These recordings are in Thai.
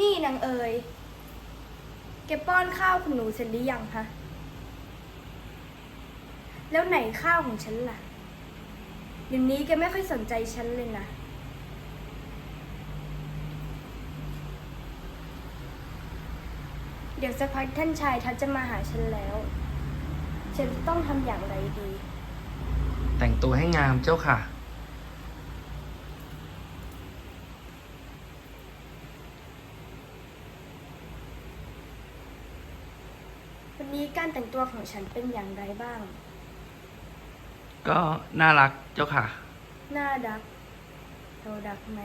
นี่นางเอ๋ยแกป้อนข้าวคุณหนูเสร็จหรือยังคะ แล้วไหนข้าวของฉันล่ะเดี๋ยวนี้แกไม่ค่อยสนใจฉันเลยนะ เดี๋ยวสักพักท่านชายทัดจะมาหาฉันแล้ว ฉันจะต้องทำอย่างไรดี แต่งตัวให้งามเจ้าค่ะ วันนี้การแต่งตัวของฉันเป็นอย่างไรบ้าง ก็น่ารักเจ้าค่ะ น่ารักเรารักไหม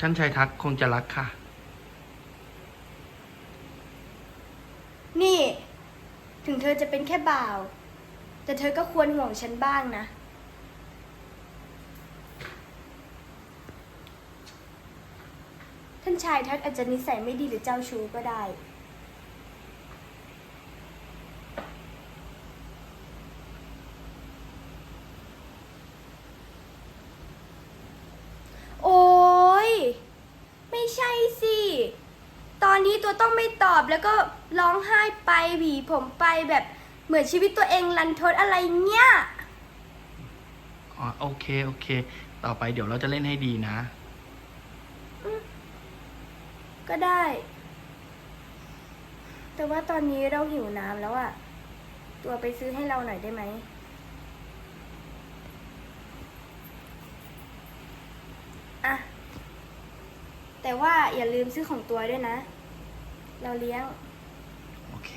ท่านชายทักคงจะรักค่ะ นี่ ถึงเธอจะเป็นแค่บ่าว แต่เธอก็ควรห่วงฉันบ้างนะ ท่านชายทัดอาจจะนิสัยไม่ดีหรือเจ้าชู้ก็ได้ โอ้ย ไม่ใช่สิ ต อนนี้ตัวต้องไม่ตอบแล้วก็ร้องไห้ไปหวีผมไปแบบเหมือนชีวิตตัวเองรันทดอะไรเงี้ยอ๋อโอเคโอเค ต่อไปเดี๋ยวเราจะเล่นให้ดีนะ ก็ได้ แต่ว่าตอนนี้เราหิวน้ำแล้วอะตัวไปซื้อให้เราหน่อยได้ไหมอะแต่ว่าอย่าลืมซื้อของตัวด้วยนะ เราเลี้ยง โอเค